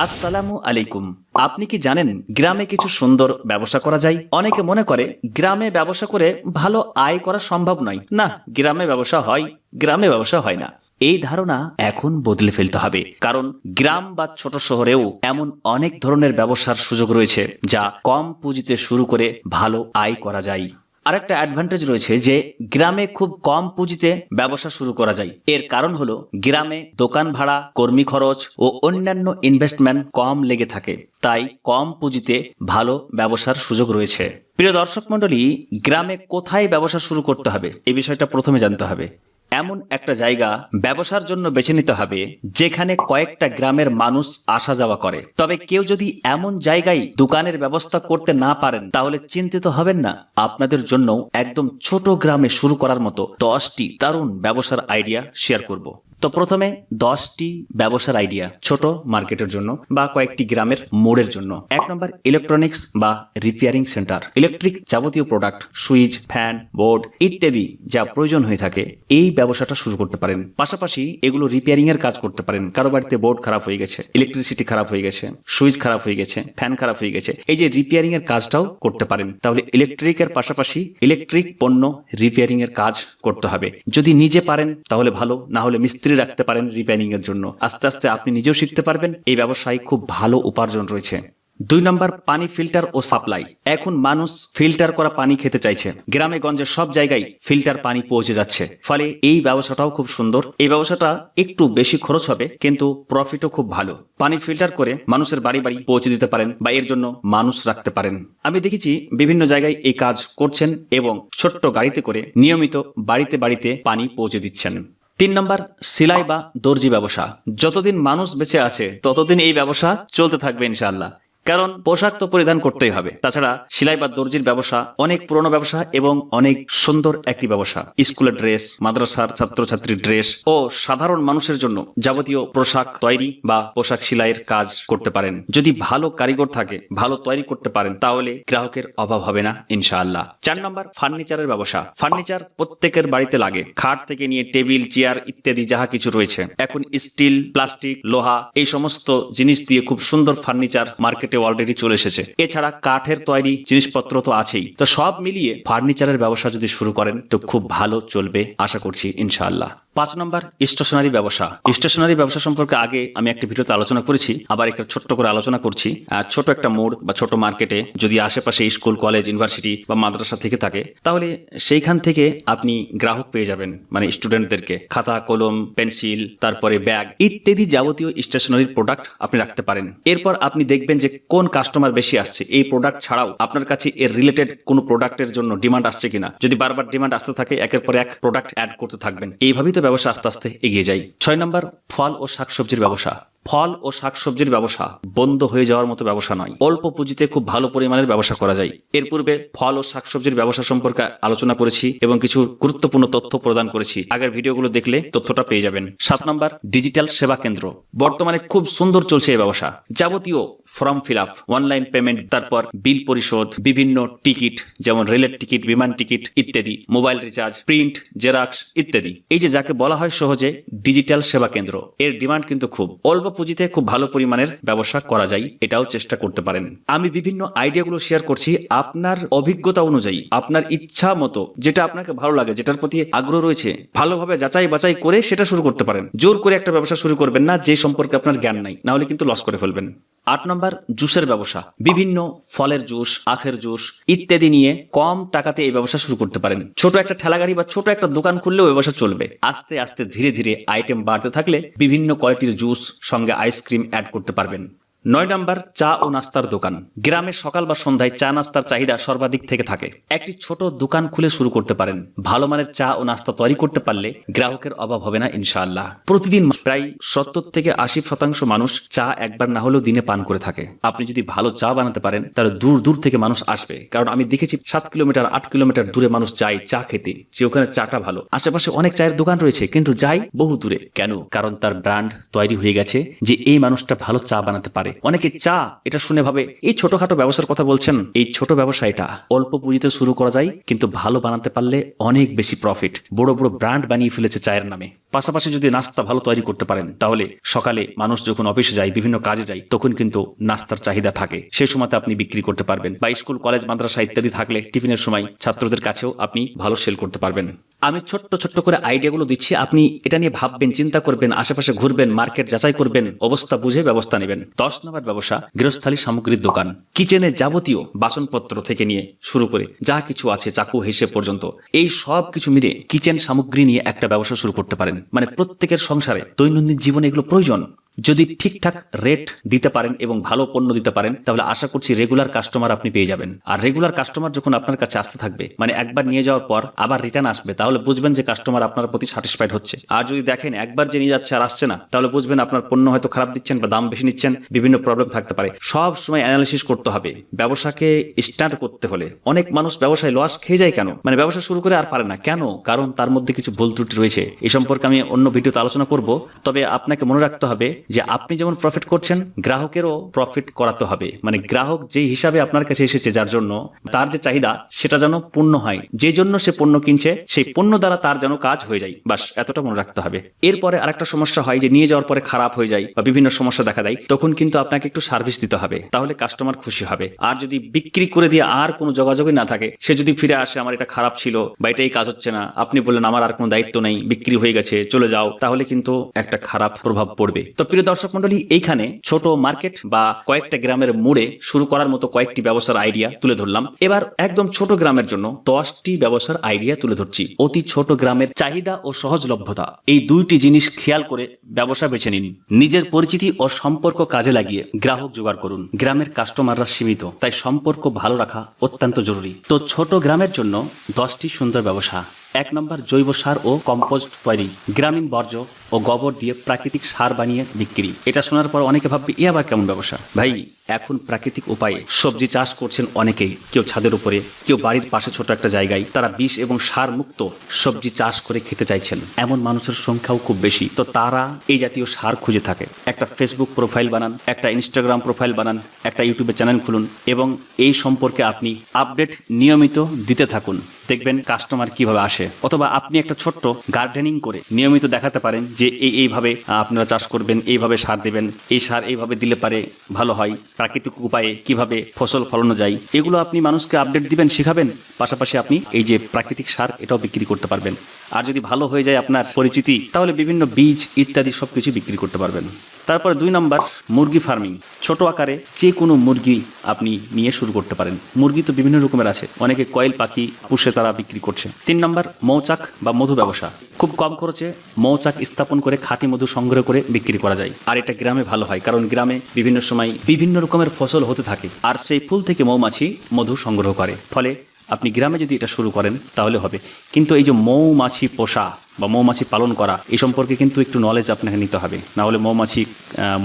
আসসালামু আলাইকুম। আপনি কি জানেন গ্রামে কিছু সুন্দর ব্যবসা করা যায়? অনেকে মনে করে গ্রামে ব্যবসা করে ভালো আয় করা সম্ভব নয়। না, গ্রামে ব্যবসা হয়, গ্রামে ব্যবসা হয় না। এই ধারণা এখন বদলে ফেলতে হবে। কারণ গ্রাম বা ছোট শহরেও এমন অনেক ধরনের ব্যবসার সুযোগ রয়েছে যা কম পুঁজিতে শুরু করে ভালো আয় করা যায়। আরেকটা অ্যাডভান্টেজ রয়েছে যে গ্রামে খুব কম পুঁজিতে ব্যবসা শুরু করা যায়। এর কারণ হলো গ্রামে দোকান ভাড়া, কর্মী খরচ ও অন্যান্য ইনভেস্টমেন্ট কম লেগে থাকে। তাই কম পুঁজিতে ভালো ব্যবসার সুযোগ রয়েছে। প্রিয় দর্শক মণ্ডলী, গ্রামে কোথায় ব্যবসা শুরু করতে হবে? এই বিষয়টা প্রথমে জানতে হবে। এমন একটা জায়গা ব্যবসার জন্য বেছে নিতে হবে, যেখানে কয়েকটা গ্রামের মানুষ আসা যাওয়া করে। তবে কেউ যদি এমন জায়গায় দোকানের ব্যবস্থা করতে না পারেন, তাহলে চিন্তিত হবেন না। আপনাদের জন্য একদম ছোট গ্রামে শুরু করার মতো দশটি দারুণ ব্যবসার আইডিয়া শেয়ার করব। তো প্রথমে দশটি ব্যবসার আইডিয়া ছোট মার্কেটের জন্য বা কয়েকটি গ্রামের মোড়ের জন্য। এক নম্বর ইলেকট্রনিক্স বা রিপেয়ারিং সেন্টার ইলেকট্রিক যাবতীয় প্রোডাক্ট সুইচ ফ্যান বোর্ড ইত্যাদি যা প্রয়োজন হয়ে থাকে, এই ব্যবসাটা শুরু করতে পারেন। পাশাপাশি এগুলো রিপেয়ারিং এর কাজ করতে পারেন। কারও বাড়িতে বোর্ড খারাপ হয়ে গেছে ইলেকট্রিসিটি খারাপ হয়ে গেছে সুইচ খারাপ হয়ে গেছে ফ্যান খারাপ হয়ে গেছে, এই যে রিপেয়ারিং এর কাজটাও করতে পারেন। তাহলে ইলেকট্রিকের পাশাপাশি ইলেকট্রিক পণ্য রিপেয়ারিং এর কাজ করতে হবে। যদি নিজে পারেন, তাহলে ভালো, না হলে মিস্ত্রি রাখতে পারেন রিপেয়ারিং এর জন্য। আস্তে আস্তে আপনি নিজেও শিখতে পারবেন, এই ব্যবসায় খুব ভালো উপার্জন রয়েছে। দুই নম্বর, পানি ফিল্টার ও সাপ্লাই এখন মানুষ ফিল্টার করা পানি খেতে চাইছে। গ্রামে, গঞ্জে সব জায়গায় ফিল্টার পানি পৌঁছে যাচ্ছে। ফলে এই ব্যবসাটাও খুব সুন্দর। এই ব্যবসাটা একটু বেশি খরচ হবে, কিন্তু প্রফিটও খুব ভালো। পানি ফিল্টার করে মানুষের বাড়ি বাড়ি পৌঁছে দিতে পারেন বা এর জন্য মানুষ রাখতে পারেন। আমি দেখেছি বিভিন্ন জায়গায় এই কাজ করছেন এবং ছোট্ট গাড়িতে করে নিয়মিত বাড়িতে বাড়িতে পানি পৌঁছে দিচ্ছেন। তিন নম্বর, সিলাই বা দর্জি ব্যবসা। যতদিন মানুষ বেঁচে আছে, ততদিন এই ব্যবসা চলতে থাকবে ইনশাআল্লাহ। কারণ পোশাক তো পরিধান করতেই হবে। তাছাড়া সেলাই বা দর্জির ব্যবসা অনেক পুরনো ব্যবসা এবং অনেক সুন্দর একটি ব্যবসা। স্কুলের ড্রেস, মাদ্রাসার ছাত্রছাত্রীর ড্রেস ও সাধারণ মানুষের জন্য যাবতীয় পোশাক তৈরি বা পোশাক সেলাইয়ের কাজ করতে পারেন। যদি ভালো কারিগর থাকে, ভালো তৈরি করতে পারেন, তাহলে গ্রাহকের অভাব হবে না, ইনশাআল্লাহ। চার নম্বর, ফার্নিচারের ব্যবসা। ফার্নিচার প্রত্যেকের বাড়িতে লাগে। খাট থেকে নিয়ে টেবিল, চেয়ার ইত্যাদি যাহা কিছু রয়েছে। এখন স্টিল, প্লাস্টিক, লোহা এই সমস্ত জিনিস দিয়ে খুব সুন্দর ফার্নিচার মার্কেটে অলরেডি চলে এসেছে। এছাড়া কাঠের তৈরি জিনিসপত্র তো আছেই। তো সব মিলিয়ে ফার্নিচারের ব্যবসা যদি শুরু করেন, তো খুব ভালো চলবে, আশা করছি, ইনশাআল্লাহ। পাঁচ নম্বর, স্টেশনারি ব্যবসা। স্টেশনারি ব্যবসা সম্পর্কে আগে আমি একটা ভিডিওতে আলোচনা করেছি, আবার একটা ছোট্ট করে আলোচনা করছি। ছোট একটা মোড় বা ছোট মার্কেটে যদি আশেপাশে স্কুল, কলেজ, ইউনিভার্সিটি বা মাদ্রাসা থেকে থাকে, তাহলে সেইখান থেকে আপনি গ্রাহক পেয়ে যাবেন মানে স্টুডেন্টদেরকে। খাতা, কলম, পেন্সিল, তারপরে ব্যাগ ইত্যাদি যাবতীয় স্টেশনারির প্রোডাক্ট আপনি রাখতে পারেন। এরপর আপনি দেখবেন যে কোন কাস্টমার বেশি আসছে। এই প্রোডাক্ট ছাড়াও আপনার কাছে এর রিলেটেড কোনো প্রোডাক্টের জন্য ডিমান্ড আসছে কিনা? যদি বারবার ডিমান্ড আসতে থাকে, একের পর এক প্রোডাক্ট অ্যাড করতে থাকবেন। এইভাবেই তো ব্যবসা আস্তে আস্তে এগিয়ে যায় ছয় নম্বর ফল ও শাকসবজির ব্যবসা। ফল ও শাকসবজির ব্যবসা বন্ধ হয়ে যাওয়ার মতো ব্যবসা নয়। অল্প পুঁজিতে খুব ভালো পরিমাণের ব্যবসা করা যায়। এর পূর্বে ফল ও শাকসবজির ব্যবসা সম্পর্কে আলোচনা করেছি এবং কিছু গুরুত্বপূর্ণ তথ্য প্রদান করেছি। আগের ভিডিওগুলো দেখলে তথ্যটা পেয়ে যাবেন। সাত নম্বর, ডিজিটাল সেবা কেন্দ্র। বর্তমানে খুব সুন্দর চলছে এই ব্যবসা। যাবতীয় form fill up online payment, তারপর বিল পরিশোধ, বিভিন্ন টিকিট, যেমন রেলের টিকিট, বিমান টিকিট ইত্যাদি, মোবাইল রিচার্জ, প্রিন্ট, জেরাক্স ইত্যাদি। এই যে যাকে বলা হয় সহজে ডিজিটাল সেবা কেন্দ্র, এর ডিমান্ড কিন্তু খুব। অল্প পুঁজিতে খুব ভালো পরিমাণের ব্যবসা করা যায়, এটাও চেষ্টা করতে পারেন। আমি বিভিন্ন আইডিয়াগুলো শেয়ার করছি আপনার অভিজ্ঞতা অনুযায়ী, আপনার ইচ্ছা মতো, যেটা আপনাকে ভালো লাগে, যেটার প্রতি আগ্রহ রয়েছে, ভালোভাবে যাচাই বাছাই করে সেটা শুরু করতে পারেন। জোর করে একটা ব্যবসা শুরু করবেন না, যে সম্পর্কে আপনার জ্ঞান নাই, নাহলে কিন্তু লস করে ফেলবেন। আট নম্বর, জুসের ব্যবসা। বিভিন্ন ফলের জুস, আখের জুস ইত্যাদি নিয়ে কম টাকাতে এই ব্যবসা শুরু করতে পারেন। ছোট একটা ঠেলাগাড়ি বা ছোট একটা দোকান খুললেও ব্যবসা চলবে। আস্তে আস্তে ধীরে ধীরে আইটেম বাড়তে থাকলে বিভিন্ন কোয়ালিটির জুস সঙ্গে আইসক্রিম অ্যাড করতে পারবেন। নয় নাম্বার চা ও নাস্তার দোকান। গ্রামে সকাল বা সন্ধ্যায় চা নাস্তার চাহিদা সর্বাধিক থেকে থাকে। একটি ছোট দোকান খুলে শুরু করতে পারেন। ভালো মানের চা ও নাস্তা তৈরি করতে পারলে গ্রাহকের অভাব হবে না, ইনশাআল্লাহ। প্রতিদিন প্রায় সত্তর থেকে আশি শতাংশ মানুষ চা একবার না হলেও দিনে পান করে থাকে। আপনি যদি ভালো চা বানাতে পারেন, তাহলে দূর দূর থেকে মানুষ আসবে। কারণ আমি দেখেছি সাত কিলোমিটার, আট কিলোমিটার দূরে মানুষ যায় চা খেতে, যে ওখানে চাটা ভালো। আশেপাশে অনেক চায়ের দোকান রয়েছে, কিন্তু যাই বহু দূরে কেন? কারণ তার ব্র্যান্ড তৈরি হয়ে গেছে যে এই মানুষটা ভালো চা বানাতে পারে। পারে অনেকে চা, এটা শুনে ভাবে, এই ছোটখাটো ব্যবসার কথা বলছেন, এই ছোট ব্যবসা এটা অল্প পুঁজিতে শুরু করা যায়, কিন্তু ভালো বানাতে পারলে অনেক বেশি প্রফিট বড় বড় ব্র্যান্ড বানিয়ে ফেলেছে চায়ের নামে। পাশাপাশি যদি নাস্তা ভালো তৈরি করতে পারেন, তাহলে সকালে মানুষ যখন অফিসে যায়, বিভিন্ন কাজে যায়, তখন কিন্তু নাস্তার চাহিদা থাকে। সেই সময়তে আপনি বিক্রি করতে পারবেন। বা স্কুল, কলেজ, মাদ্রাসা ইত্যাদি থাকলে টিফিনের সময় ছাত্রদের কাছেও আপনি ভালো সেল করতে পারবেন। আমি ছোট্ট ছোট্ট করে আইডিয়াগুলো দিচ্ছি। আপনি এটা নিয়ে ভাববেন, চিন্তা করবেন, আশেপাশে ঘুরবেন, মার্কেট যাচাই করবেন, অবস্থা বুঝে ব্যবস্থা নেবেন। দশ নম্বর ব্যবসা, গৃহস্থালী সামগ্রীর দোকান। কিচেনে যাবতীয় বাসনপত্র থেকে নিয়ে শুরু করে যা কিছু আছে চাকু হিসেব পর্যন্ত। এই সব কিছু মিলে কিচেন সামগ্রী নিয়ে একটা ব্যবসা শুরু করতে পারেন। মানে প্রত্যেকের সংসারে দৈনন্দিন জীবনে এগুলো প্রয়োজন। যদি ঠিকঠাক রেট দিতে পারেন এবং ভালো পণ্য দিতে পারেন, তাহলে আশা করছি রেগুলার কাস্টমার আপনি পেয়ে যাবেন। আর রেগুলার কাস্টমার যখন আপনার কাছে আসতে থাকবে মানে একবার নিয়ে যাওয়ার পর আবার রিটার্ন আসবে, তাহলে বুঝবেন যে কাস্টমার আপনার প্রতি স্যাটিসফাইড হচ্ছে। আর যদি দেখেন একবার যে নিয়ে যাচ্ছে আর আসছে না, তাহলে বুঝবেন আপনার পণ্য হয়তো খারাপ দিচ্ছেন বা দাম বেশি নিচ্ছেন, বিভিন্ন প্রবলেম থাকতে পারে। সব সময় অ্যানালিসিস করতে হবে, ব্যবসাকে স্টার্ট করতে হলে। অনেক মানুষ ব্যবসায় লস খেয়ে যায় কেন? মানে ব্যবসা শুরু করে আর পারে না। কেন? কারণ তার মধ্যে কিছু ভুল ত্রুটি রয়েছে। এই সম্পর্কে আমি অন্য ভিডিওতে আলোচনা করব। তবে আপনাকে মনে রাখতে হবে যে আপনি যেমন প্রফিট করছেন, গ্রাহকেরও প্রফিট করাতে হবে। মানে গ্রাহক যেই হিসাবে আপনার কাছে এসেছে, যার জন্য তার যে চাহিদা, সেটা যেন পূর্ণ হয়। যে জন্য সে পণ্য কিনছে, সেই পণ্য দ্বারা তার যেন কাজ হয়ে যায়। বাস, এতটা মনে রাখতে হবে। এরপরে আরেকটা সমস্যা হয় যে নিয়ে যাওয়ার পরে খারাপ হয়ে যায় বা বিভিন্ন সমস্যা দেখা দেয়, তখন কিন্তু আপনাকে একটু সার্ভিস দিতে হবে। তাহলে কাস্টমার খুশি হবে। আর যদি বিক্রি করে দিয়ে আর কোনো যোগাযোগই না থাকে, সে যদি ফিরে আসে, আমার এটা খারাপ ছিল, বা এটাই কাজ হচ্ছে না। আপনি বললেন, আমার আর কোনো দায়িত্ব নেই, বিক্রি হয়ে গেছে, চলে যাও। তাহলে কিন্তু একটা খারাপ প্রভাব পড়বে। তো প্রিয় দর্শক মন্ডলী, এইখানে ছোট মার্কেট বা কয়েকটা গ্রামের মোড়ে শুরু করার মতো কয়েকটি ব্যবসার আইডিয়া তুলে ধরলাম। এবার একদম ছোট গ্রামের জন্য দশটি ব্যবসার আইডিয়া তুলে ধরছি। অতি ছোট গ্রামের চাহিদা ও সহজলভ্যতা, এই দুইটি জিনিস খেয়াল করে ব্যবসা বেছে নিন। নিজের পরিচিতি ও সম্পর্ক কাজে লাগিয়ে গ্রাহক জোগাড় করুন। গ্রামের কাস্টমাররা সীমিত, তাই সম্পর্ক ভালো রাখা অত্যন্ত জরুরি। তো ছোট গ্রামের জন্য দশটি সুন্দর ব্যবসা। এক নম্বর জৈব সার ও কম্পোস্ট তৈরি, গ্রামীণ বর্জ্য ও গোবর দিয়ে প্রাকৃতিক সার বানিয়ে বিক্রি। এটা শোনার পর অনেকে ভাববে, এ আবার কেমন ব্যবসা? ভাই এখন প্রাকৃতিক উপায়ে সবজি চাষ করছেন অনেকেই। কেউ ছাদের উপরে, কেউ বাড়ির পাশে ছোট একটা জায়গায়। তারা বিষ এবং সার মুক্ত সবজি চাষ করে খেতে চাইছেন। এমন মানুষের সংখ্যাও খুব বেশি। তো তারা এই জাতীয় সার খুঁজে থাকে। একটা ফেসবুক প্রোফাইল বানান, একটা ইনস্টাগ্রাম প্রোফাইল বানান, একটা ইউটিউবে চ্যানেল খুলুন এবং এই সম্পর্কে আপনি আপডেট নিয়মিত দিতে থাকুন। দেখবেন কাস্টমার কীভাবে আসে। অথবা আপনি একটা ছোট্ট গার্ডেনিং করে নিয়মিত দেখাতে পারেন যে এই এইভাবে আপনারা চাষ করবেন, এইভাবে সার দেবেন, এই সার এইভাবে দিলে পারে, ভালো হয়। প্রাকৃতিক উপায়ে কীভাবে ফসল ফলানো যায়, এগুলো আপনি মানুষকে আপডেট দিবেন, শেখাবেন। পাশাপাশি আপনি এই যে প্রাকৃতিক সার, এটাও বিক্রি করতে পারবেন। আর যদি ভালো হয়ে যায় আপনার পরিচিতি, তাহলে বিভিন্ন বীজ ইত্যাদি সব কিছু বিক্রি করতে পারবেন। তারপরে দুই নম্বর, মুরগি ফার্মিং ছোট আকারে যে কোনো মুরগি আপনি নিয়ে শুরু করতে পারেন। মুরগি তো বিভিন্ন রকমের আছে। অনেকে কয়েল পাখি পুষে তারা বিক্রি করছে। তিন নম্বর, মৌচাক বা মধু ব্যবসা। খুব কম খরচে মৌচাক স্থাপন করে খাঁটি মধু সংগ্রহ করে বিক্রি করা যায়। আর এটা গ্রামে ভালো হয়, কারণ গ্রামে বিভিন্ন সময় বিভিন্ন রকমের ফসল হতে থাকে, আর সেই ফুল থেকে মৌমাছি মধু সংগ্রহ করে। ফলে আপনি গ্রামে যদি এটা শুরু করেন, তাহলে হবে। কিন্তু এই যে মৌমাছি পোষা বা মৌমাছি পালন করা এই সম্পর্কে কিন্তু একটু নলেজ আপনাকে নিতে হবে। না হলে মৌমাছি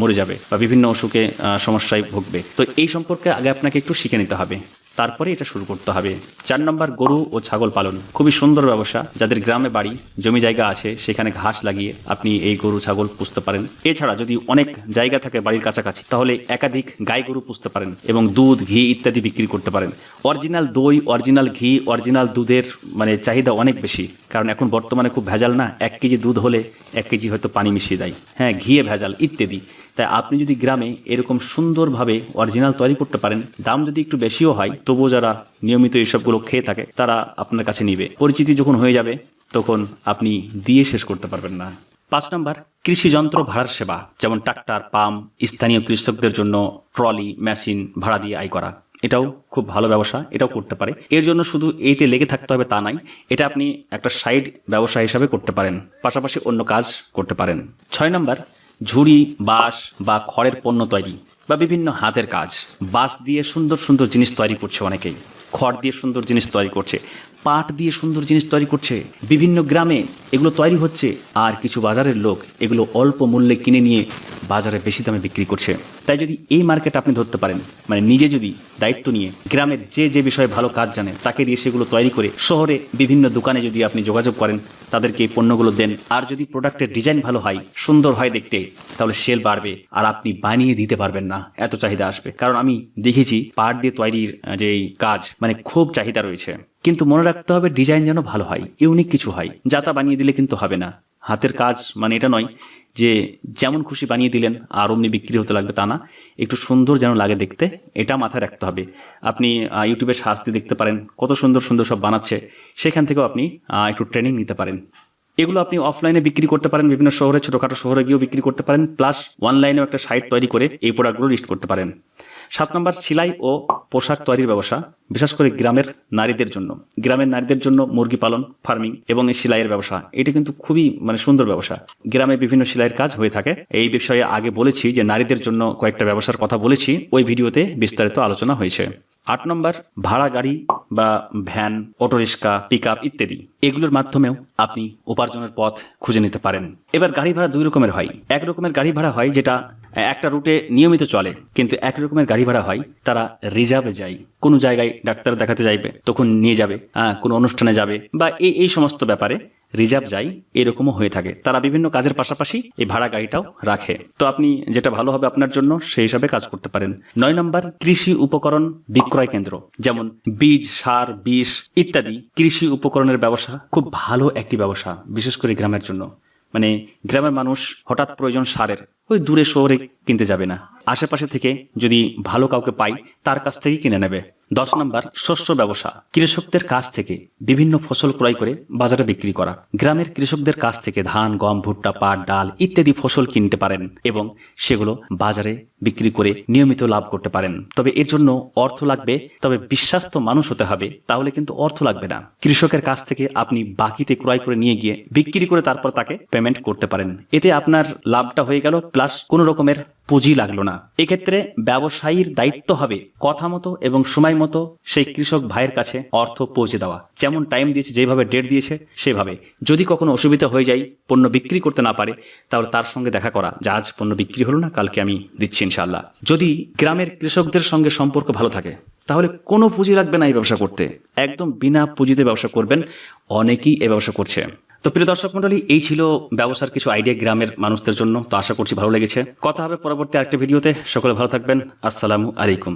মরে যাবে বা বিভিন্ন অসুখে সমস্যায় ভুগবে। তো এই সম্পর্কে আগে আপনাকে একটু শিখে নিতে হবে। তারপরে এটা শুরু করতে হবে। চার নম্বর গরু ও ছাগল পালন। খুবই সুন্দর ব্যবসা। যাদের গ্রামে বাড়ি, জমি জায়গা আছে, সেখানে ঘাস লাগিয়ে আপনি এই গরু, ছাগল পুষতে পারেন। এছাড়া যদি অনেক জায়গা থাকে বাড়ির কাছাকাছি, তাহলে একাধিক গাই গরু পুষতে পারেন এবং দুধ, ঘি ইত্যাদি বিক্রি করতে পারেন। অরিজিনাল দই, অরিজিনাল ঘি, অরিজিনাল দুধের মানে চাহিদা অনেক বেশি। কারণ এখন বর্তমানে খুব ভেজাল না, এক কেজি দুধ হলে এক কেজি হয়তো পানি মিশিয়ে দেয়। হ্যাঁ ঘিয়ে ভেজাল ইত্যাদি। তাই আপনি যদি গ্রামে এরকম সুন্দরভাবে অরিজিনাল তৈরি করতে পারেন, দাম যদি একটু বেশিও হয় তবুও যারা নিয়মিত এইসবগুলো খেয়ে থাকে, তারা আপনার কাছে নিবে। পরিচিতি যখন হয়ে যাবে, তখন আপনি দিয়ে শেষ করতে পারবেন না। পাঁচ নম্বর, কৃষি যন্ত্র ভাড়ার সেবা, যেমন ট্রাক্টর, পাম্প, স্থানীয় কৃষকদের জন্য ট্রলি, মেশিন ভাড়া দিয়ে আয় করা। এটাও খুব ভালো ব্যবসা, এটাও করতে পারে। এর জন্য শুধু এইতে লেগে থাকতে হবে তা নাই এটা আপনি একটা সাইড ব্যবসা হিসাবে করতে পারেন, পাশাপাশি অন্য কাজ করতে পারেন। ছয় নম্বর ঝুড়ি, বাঁশ বা খড়ের পণ্য তৈরি বা বিভিন্ন হাতের কাজ। বাঁশ দিয়ে সুন্দর সুন্দর জিনিস তৈরি করছে অনেকেই। খড় দিয়ে সুন্দর জিনিস তৈরি করছে। পাট দিয়ে সুন্দর জিনিস তৈরি করছে। বিভিন্ন গ্রামে এগুলো তৈরি হচ্ছে আর কিছু বাজারের লোক এগুলো অল্প মূল্যে কিনে নিয়ে বাজারে বেশি দামে বিক্রি করছে। তাই যদি এই মার্কেট আপনি ধরতে পারেন মানে নিজে যদি দায়িত্ব নিয়ে গ্রামের যে যে বিষয়ে ভালো কাজ জানে তাকে দিয়ে সেগুলো তৈরি করে শহরে বিভিন্ন দোকানে যদি আপনি যোগাযোগ করেন, তাদেরকে এই পণ্যগুলো দেন। আর যদি প্রোডাক্টের ডিজাইন ভালো হয়, সুন্দর হয় দেখতে, তাহলে সেল বাড়বে আর আপনি বানিয়ে দিতে পারবেন না। এত চাহিদা আসবে। কারণ আমি দেখেছি পাট দিয়ে তৈরির যে কাজ মানে খুব চাহিদা রয়েছে। কিন্তু মনে রাখতে হবে ডিজাইন যেন ভালো হয়, ইউনিক কিছু হয়। যাতা বানিয়ে দিলে কিন্তু হবে না। হাতের কাজ মানে এটা নয় যে যেমন খুশি বানিয়ে দিলেন, আর অমনি বিক্রি হতে লাগবে তা না। একটু সুন্দর যেন লাগে দেখতে, এটা মাথায় রাখতে হবে। আপনি ইউটিউবে শাস্তি দেখতে পারেন, কত সুন্দর সুন্দর সব বানাচ্ছে, সেখান থেকেও আপনি একটু ট্রেনিং নিতে পারেন। এগুলো আপনি অফলাইনে বিক্রি করতে পারেন, বিভিন্ন শহরে, ছোটোখাটো শহরে গিয়েও বিক্রি করতে পারেন প্লাস অনলাইনেও একটা সাইট তৈরি করে এই প্রোডাক্টগুলো লিস্ট করতে পারেন। সাত নম্বর, সেলাই ও পোশাক তৈরির ব্যবসা, বিশেষ করে গ্রামের নারীদের জন্য। গ্রামের নারীদের জন্য মুরগি পালন ফার্মিং এবং এই সেলাইয়ের ব্যবসা, এটা কিন্তু খুবই মানে সুন্দর ব্যবসা। গ্রামে বিভিন্ন সেলাইয়ের কাজ হয়ে থাকে। এই বিষয়ে আগে বলেছি যে নারীদের জন্য কয়েকটা ব্যবসার কথা বলেছি, ওই ভিডিওতে বিস্তারিত আলোচনা হয়েছে। আট নম্বর, ভাড়া গাড়ি বা ভ্যান, অটোরিক্সা পিক আপ ইত্যাদি। এগুলোর মাধ্যমেও আপনি উপার্জনের পথ খুঁজে নিতে পারেন। এবার গাড়ি ভাড়া দুই রকমের হয়। এক রকমের গাড়ি ভাড়া হয় যেটা একটা রুটে নিয়মিত চলে, কিন্তু এক রকমের গাড়ি ভাড়া হয় তারা রিজার্ভে যায়। কোনো জায়গায় ডাক্তার দেখাতে যাইবে, তখন নিয়ে যাবে কোনো অনুষ্ঠানে যাবে বা এই এই সমস্ত ব্যাপারে রিজার্ভ যাই, এরকমও হয়ে থাকে। তারা বিভিন্ন কাজের পাশাপাশি এই ভাড়া গাড়িটাও রাখে। তো আপনি যেটা ভালো হবে আপনার জন্য, সেই হিসাবে কাজ করতে পারেন। নয় নম্বর, কৃষি উপকরণ বিক্রয় কেন্দ্র। যেমন বীজ, সার, বিষ ইত্যাদি কৃষি উপকরণের ব্যবসা খুব ভালো একটি ব্যবসা, বিশেষ করে গ্রামের জন্য। মানে গ্রামের মানুষ হঠাৎ প্রয়োজন সারের। ওই দূরে শহরে কিনতে যাবে না। আশেপাশে থেকে যদি ভালো কাউকে পাই, তার কাছ থেকেই কিনে নেবে। দশ নম্বর, শস্য ব্যবসা। কৃষকদের কাছ থেকে বিভিন্ন ফসল ক্রয় করে বাজারে বিক্রি করা। গ্রামের কৃষকদের কাছ থেকে ধান, গম, ভুট্টা, পাট, ডাল ইত্যাদি ফসল কিনতে পারেন এবং সেগুলো বাজারে বিক্রি করে নিয়মিত লাভ করতে পারেন। তবে এর জন্য অর্থ লাগবে, তবে বিশ্বাস্ত মানুষ হতে হবে, তাহলে কিন্তু অর্থ লাগবে না। কৃষকের কাছ থেকে আপনি বাকিতে ক্রয় করে নিয়ে গিয়ে বিক্রি করে তারপর তাকে পেমেন্ট করতে পারেন। এতে আপনার লাভটা হয়ে গেল প্লাস কোনো রকমের পুঁজি লাগল না। এক্ষেত্রে ব্যবসায়ীর দায়িত্ব হবে কথা মতো এবং সময় মতো সেই কৃষক ভাইয়ের কাছে অর্থ পৌঁছে দেওয়া। যেমন টাইম দিয়েছে, যেভাবে ডেট দিয়েছে, সেভাবে। যদি কখনো অসুবিধা হয়ে যায়, পণ্য বিক্রি করতে না পারে, তাহলে তার সঙ্গে দেখা করা। যে আজ পণ্য বিক্রি হলো না, কালকে আমি দিচ্ছি ইনশাল্লাহ যদি গ্রামের কৃষকদের সঙ্গে সম্পর্ক ভালো থাকে, তাহলে কোনো পুঁজি লাগবে না এই ব্যবসা করতে। একদম বিনা পুঁজিতে ব্যবসা করবেন, অনেকেই এ ব্যবসা করছে। তো প্রিয় দর্শক মন্ডলী এই ছিল ব্যবসার কিছু আইডিয়া গ্রামের মানুষদের জন্য। তো আশা করছি ভালো লেগেছে। কথা হবে পরবর্তী আরেকটা ভিডিওতে। সকলে ভালো থাকবেন। আসসালামু আলাইকুম।